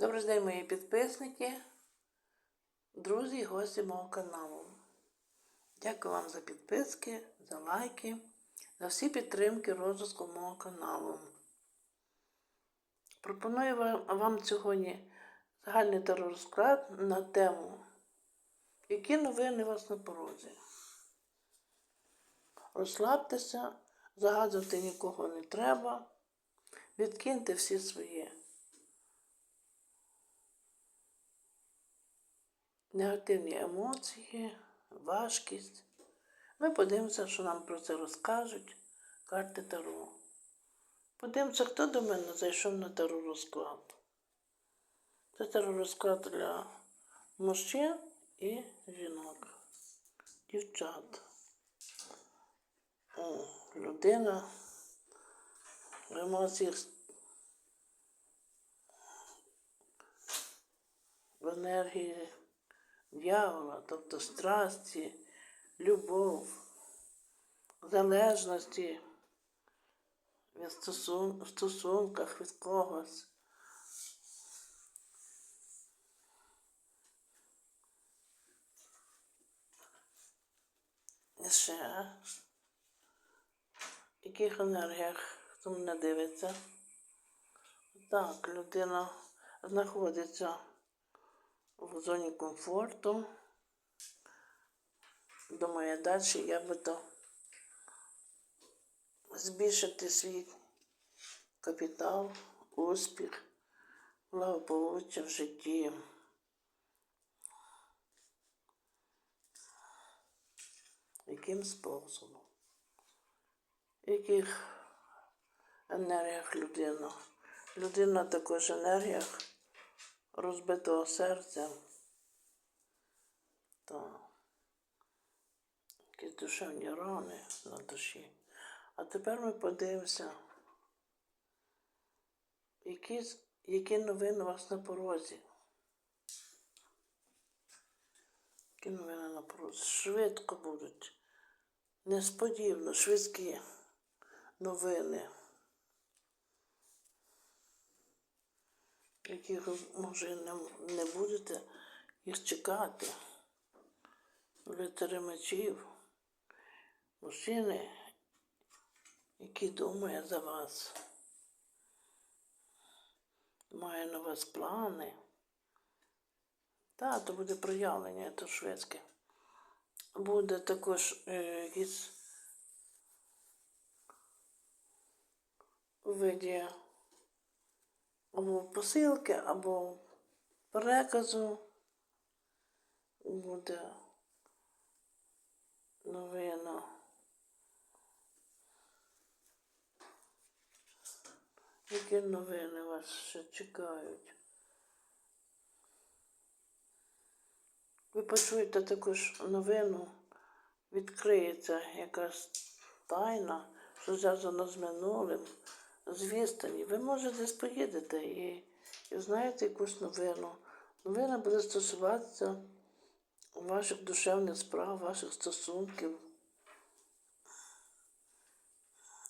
Добрий день, мої підписники, друзі і гості мого каналу. Дякую вам за підписки, за лайки, за всі підтримки розвитку мого каналу. Пропоную вам, сьогодні загальний теророзклад на тему, які новини у вас на порозі. Розслабтеся, загадувати нікого не треба, відкиньте всі свої негативні емоції, важкість. Ми подивимося, що нам про це розкажуть карти Таро. Подивимося, хто до мене зайшов на теророзклад. Це теророзклад для мужчин і жінок, дівчат. О, людина в емоціях в енергії дьявола, тобто страсті, любов, залежності від в стосунках від когось. І ще в яких енергіях хто мене дивиться? Так, людина знаходиться в зоні комфорту. Думаю, далі я би то збільшити свій капітал, успіх, благополуччя в житті. Яким способом? Яких енергіях людина? Людина також енергіях розбитого серця та якісь душевні рани на душі. А тепер ми подивимося, які, які новини у вас на порозі. Які новини на порозі? Швидко будуть. Несподівано, швидкі новини. Яких може не, не будете їх чекати. Лицарі мечів, мужчини, які думають за вас, має на вас плани. Так, то буде проявлення, то шведське. Буде також е, якісь виді або посилки, або переказу буде новина. Які новини вас ще чекають? Ви почуєте також новину, відкриється якась тайна, що зв'язана з минулим, з. Ви може десь поїдете і, і знаєте якусь новину. Новина буде стосуватися ваших душевних справ, ваших стосунків.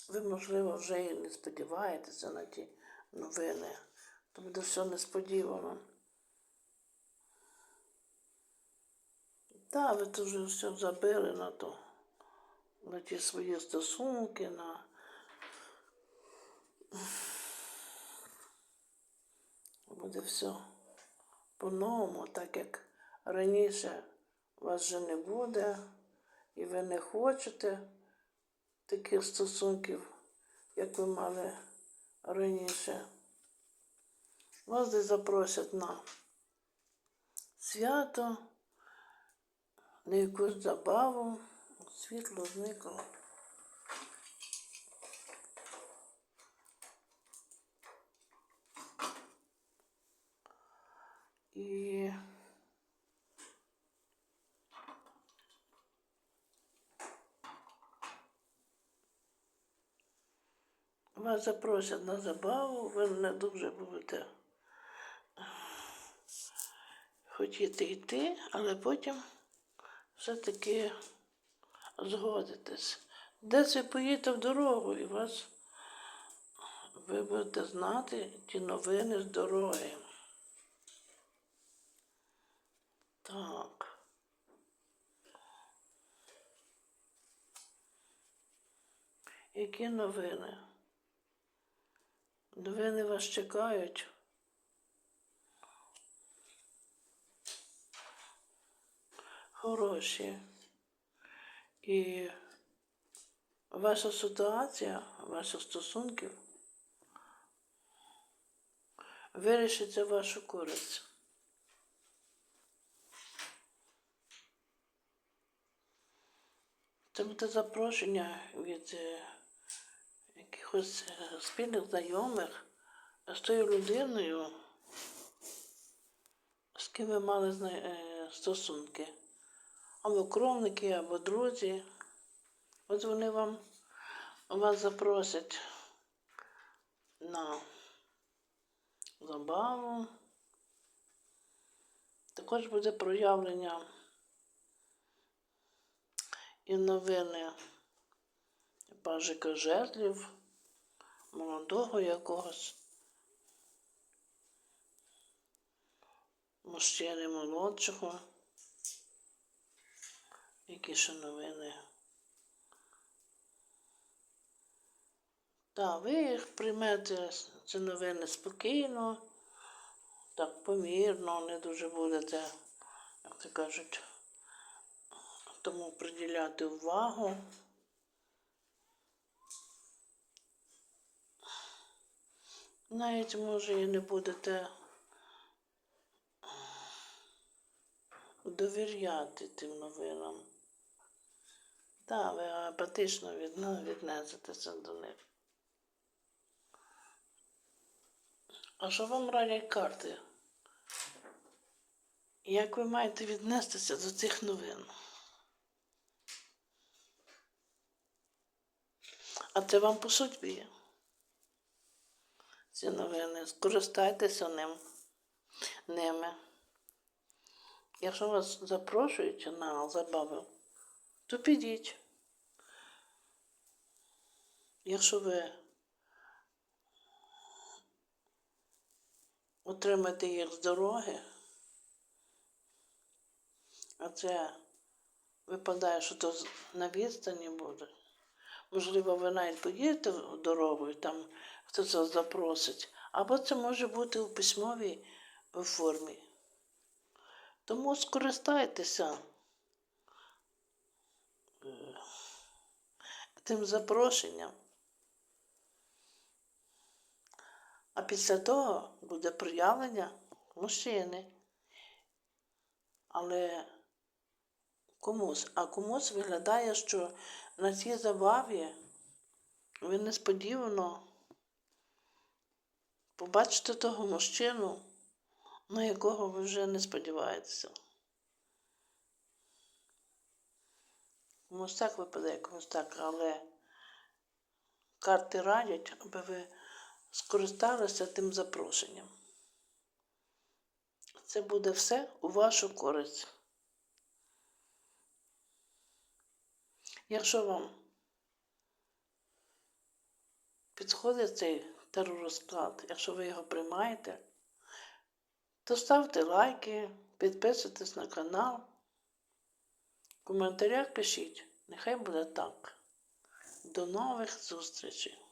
Ви, можливо, вже і не сподіваєтеся на ті новини. То буде все несподівано. Так, ви тут вже все забили на то, на ті свої стосунки, на буде все по-новому, так як раніше вас вже не буде, і ви не хочете таких стосунків, як ви мали раніше. Вас десь запросять на свято, на якусь забаву, світло зникло. І вас запросять на забаву, ви не дуже будете хотіти йти, але потім все-таки згодитесь. Десь ви поїдете в дорогу і вас ви будете знати ті новини з дороги. Які новини? Новини вас чекають. Хороші. І ваша ситуація, ваші стосунки вирішиться вашу користь. Це буде запрошення від е, якихось е, спільних знайомих з тою людиною, з ким ви мали е, стосунки. Або кровники, або друзі. От вони вам вас запросять на забаву. Також буде проявлення і новини пажика жезлів, молодого якогось, мужчини молодшого. Які ще новини? Так, ви їх приймете ці новини спокійно, так помірно, не дуже будете, як то кажуть, тому приділяти увагу. Навіть може і не будете довіряти тим новинам. Так, ви апатично віднесетеся до них. А що вам радять карти? Як ви маєте віднестися до цих новин? А це вам по судьбі. Ці новини. Скористайтеся ним, ними. Якщо вас запрошують на забаву, то підіть. Якщо ви отримаєте їх з дороги, а це випадає, що то на відстані буде. Можливо, ви навіть поїдете і там хтось вас запросить, або це може бути у письмовій формі. Тому скористайтеся е, тим запрошенням. А після того буде проявлення мужчини. Але комусь, а комусь виглядає, що на цій забаві ви несподівано побачите того мужчину, на якого ви вже не сподіваєтеся. Комусь так випадає, комусь так, але карти радять, аби ви скористалися тим запрошенням. Це буде все у вашу користь. Якщо вам підходить цей теророзклад, якщо ви його приймаєте, то ставте лайки, підписуйтесь на канал. В коментарях пишіть. Нехай буде так. До нових зустрічей!